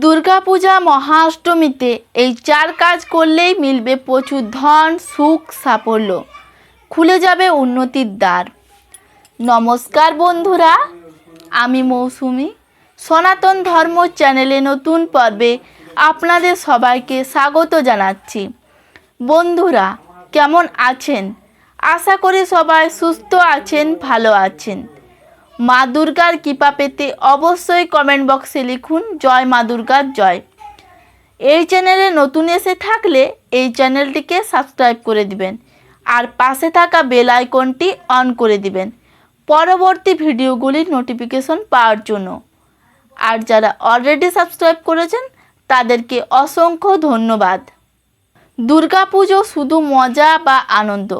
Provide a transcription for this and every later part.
দুর্গাপূজা মহাষ্টমীতে এই চার কাজ করলেই মিলবে প্রচুর ধন, সুখ, সাফল্য। খুলে যাবে উন্নতির দ্বার। নমস্কার বন্ধুরা, আমি মৌসুমি। সনাতন ধর্ম চ্যানেলে নতুন পর্বে আপনাদের সবাইকে স্বাগত জানাচ্ছি। বন্ধুরা, কেমন আছেন? আশা করি সবাই সুস্থ আছেন, ভালো আছেন। মা দুর্গার কৃপা পেতে অবশ্যই কমেন্ট বক্সে লিখুন, জয় মা দুর্গার জয়। এই চ্যানেলে নতুন এসে থাকলে এই চ্যানেলটিকে সাবস্ক্রাইব করে দিবেন আর পাশে থাকা বেল আইকনটি অন করে দিবেন। পরবর্তী ভিডিওগুলির নোটিফিকেশন পাওয়ার জন্য। আর যারা অলরেডি সাবস্ক্রাইব করেছেন, তাদেরকে অসংখ্য ধন্যবাদ। দুর্গাপুজো শুধু মজা বা আনন্দ।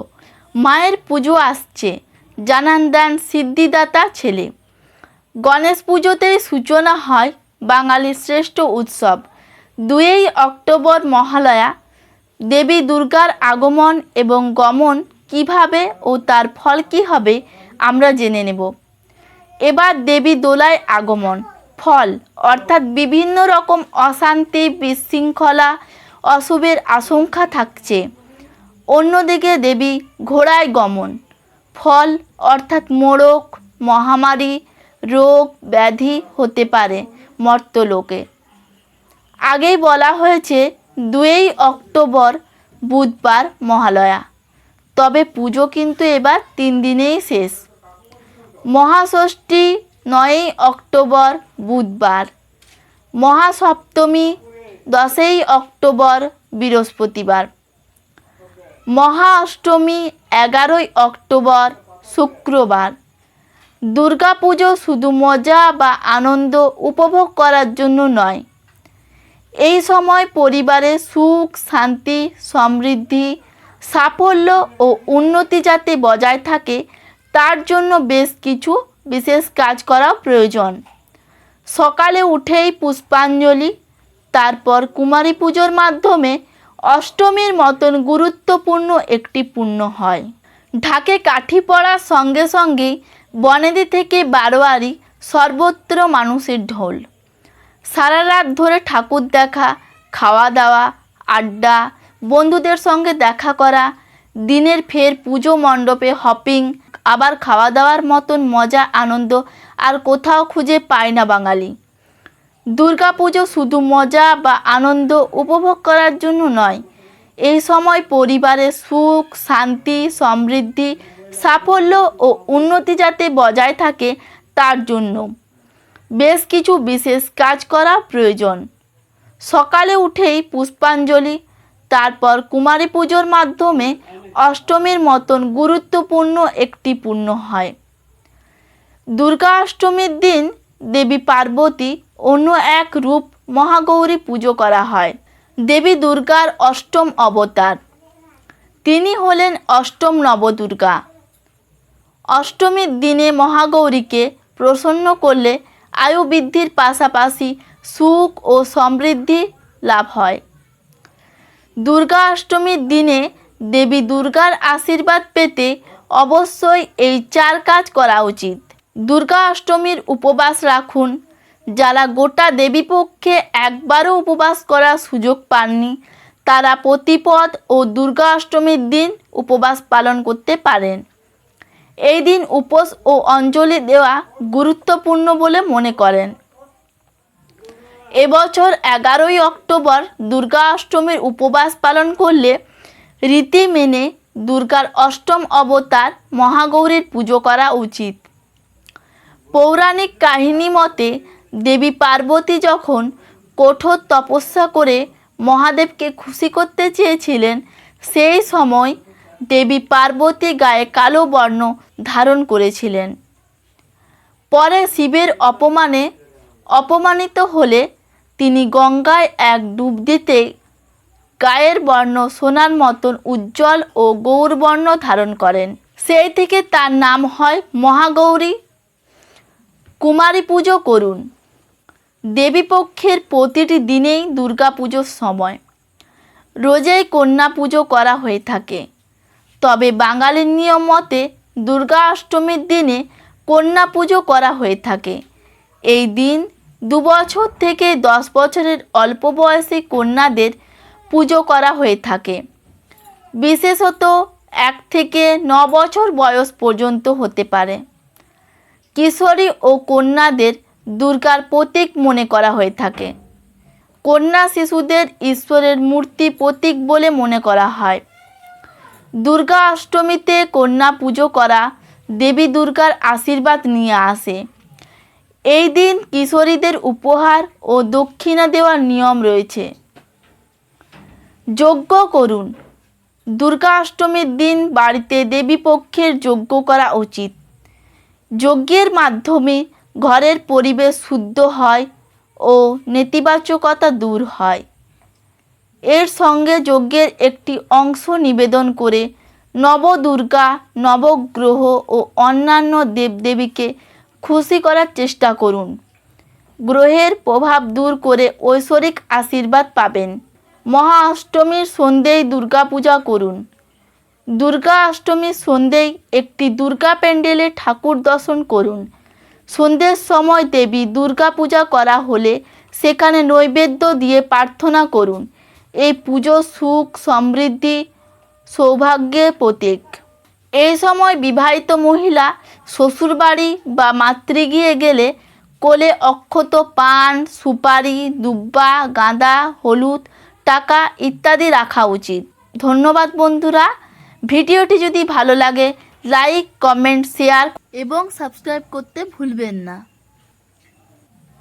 মায়ের পুজো আসছে। জানান দেন সিদ্ধিদাতা ছেলে। গণেশ পুজোতেই সূচনা হয় বাঙালির শ্রেষ্ঠ উৎসব। দুই অক্টোবর মহালয়া, দেবী দুর্গার আগমন এবং গমন কীভাবে ও তার ফল কী হবে আমরা জেনে নেব। এবার দেবী দোলায় আগমন। ফল, অর্থাৎ বিভিন্ন রকম অশান্তি, বিশৃঙ্খলা, অশুভের আশঙ্কা থাকছে। অন্যদিকে দেবী ঘোড়ায় গমন। ফল, অর্থাৎ মোড়ক, মহামারী, রোগ, ব্যাধি হতে পারে মর্তলোকে। আগেই বলা হয়েছে, দুই অক্টোবর বুধবার মহালয়া। তবে পুজো কিন্তু এবার তিন দিনেই শেষ। মহাষষ্ঠী নয়ই অক্টোবর বুধবার। মহাসপ্তমী দশই অক্টোবর বৃহস্পতিবার। মহা অষ্টমী, এগারোই অক্টোবর, শুক্রবার। দুর্গাপুজো শুধু মজা বা আনন্দ উপভোগ করার জন্য নয়। এই সময় পরিবারে সুখ, শান্তি, সমৃদ্ধি, সাফল্য ও উন্নতি যাতে বজায় থাকে, তার জন্য বেশ কিছু বিশেষ কাজ করা প্রয়োজন। সকালে উঠেই পুষ্পাঞ্জলি, তারপর কুমারী পুজোর মাধ্যমে অষ্টমীর মতন গুরুত্বপূর্ণ একটি পুণ্য হয়। ঢাকে কাঠি পড়ার সঙ্গে সঙ্গেই বনেদি থেকে বারোয়ারি সর্বত্র মানুষের ঢোল। সারা রাত ধরে ঠাকুর দেখা, খাওয়া দাওয়া, আড্ডা, বন্ধুদের সঙ্গে দেখা করা, দিনের ফের পুজো মণ্ডপে হপিং, আবার খাওয়া দাওয়ার মতন মজা, আনন্দ আর কোথাও খুঁজে পায় না বাঙালি। দুর্গাপুজো শুধু মজা বা আনন্দ উপভোগ করার জন্য নয়। এই সময় পরিবারের সুখ, শান্তি, সমৃদ্ধি, সাফল্য ও উন্নতি যাতে বজায় থাকে, তার জন্য বেশ কিছু বিশেষ কাজ করা প্রয়োজন। সকালে উঠেই পুষ্পাঞ্জলি, তারপর কুমারী পুজোর মাধ্যমে অষ্টমীর মতন গুরুত্বপূর্ণ একটি পূর্ণ হয়। দুর্গা অষ্টমীর দিন দেবী পার্বতী অন্য এক রূপ মহাগৌরী পুজো করা হয়। দেবী দুর্গার অষ্টম অবতার। তিনি হলেন অষ্টম নবদুর্গা। অষ্টমীর দিনে মহাগৌরীকে প্রসন্ন করলে আয়ু বৃদ্ধির পাশাপাশি সুখ ও সমৃদ্ধি লাভ হয়। দুর্গা অষ্টমীর দিনে দেবী দুর্গার আশীর্বাদ পেতে অবশ্যই এই চার কাজ করা উচিত। দুর্গা অষ্টমীর উপবাস রাখুন যারা গোটা দেবীপক্ষে একবারও উপবাস করার সুযোগ পাননি, তারা প্রতিপদ ও দুর্গা অষ্টমীর দিন উপবাস পালন করতে পারেন। এই দিন উপোস ও অঞ্জলি দেওয়া গুরুত্বপূর্ণ বলে মনে করেন। এবছর এগারোই অক্টোবর দুর্গা অষ্টমীর উপবাস পালন করলে রীতি মেনে দুর্গার অষ্টম অবতার মহাগৌরীর পুজো করা উচিত। পৌরাণিক কাহিনী মতে দেবী পার্বতী যখন কঠোর তপস্যা করে মহাদেবকে খুশি করতে চেয়েছিলেন, সেই সময় দেবী পার্বতী গায়ে কালো বর্ণ ধারণ করেছিলেন। পরে শিবের অপমানে অপমানিত হলে তিনি গঙ্গায় এক ডুব দিতে গায়ের বর্ণ সোনার মতন উজ্জ্বল ও গৌরবর্ণ ধারণ করেন। সেই থেকে তার নাম হয় মহাগৌরী। কুমারী পুজো করুন। দেবীপক্ষের প্রতিটি দিনেই দুর্গা পুজোর সময়। রোজেই কন্যা পুজো করা হয়ে থাকে। তবে বাঙালির নিয়ম মতে দুর্গা অষ্টমীর দিনে কন্যা পুজো করা হয়ে থাকে। এই দিন দু বছর থেকে দশ বছরের অল্প বয়সী কন্যাদের পুজো করা হয়ে থাকে। বিশেষত এক থেকে ন বছর বয়স পর্যন্ত হতে পারে। কিশোরী ও কন্যাদের দুর্গার প্রতীক মনে করা হয়ে থাকে। কন্যা শিশুদের ঈশ্বরের মূর্তি প্রতীক বলে মনে করা হয়। দুর্গা অষ্টমীতে কন্যা পুজো করা দেবী দুর্গার আশীর্বাদ নিয়ে আসে। এই দিন কিশোরীদের উপহার ও দক্ষিণা দেওয়ার নিয়ম রয়েছে। যজ্ঞ করুন। দুর্গা অষ্টমীর দিন বাড়িতে দেবী পক্ষের যজ্ঞ করা উচিত। যজ্ঞের মাধ্যমে ঘরের পরিবেশ শুদ্ধ হয় ও নেতিবাচকতা দূর হয়। এর সঙ্গে যজ্ঞের একটি অংশ নিবেদন করে নবদুর্গা, নবগ্রহ ও অন্যান্য দেবদেবীকে খুশি করার চেষ্টা করুন। গ্রহের প্রভাব দূর করে ঐশ্বরিক আশীর্বাদ পাবেন। মহা অষ্টমীর সন্ধ্যেয় দুর্গাপূজা করুন। দুর্গা অষ্টমীর সন্ধ্যেয় একটি দুর্গা প্যান্ডেলে ঠাকুর দর্শন করুন। সন্ধ্যের সময় দেবী দুর্গা পূজা করা হলে সেখানে নৈবেদ্য দিয়ে প্রার্থনা করুন। এই পুজো সুখ, সমৃদ্ধি, সৌভাগ্যের প্রতীক। এই সময় বিবাহিত মহিলা শ্বশুরবাড়ি বা মাতৃগৃহে গেলে কোলে অক্ষত পান, সুপারি, দুব্বা, গাঁদা, হলুদ, টাকা ইত্যাদি রাখা উচিত। ধন্যবাদ বন্ধুরা। ভিডিওটি যদি ভালো লাগে লাইক কমেন্ট শেয়ার এবং সাবস্ক্রাইব করতে ভুলবেন না।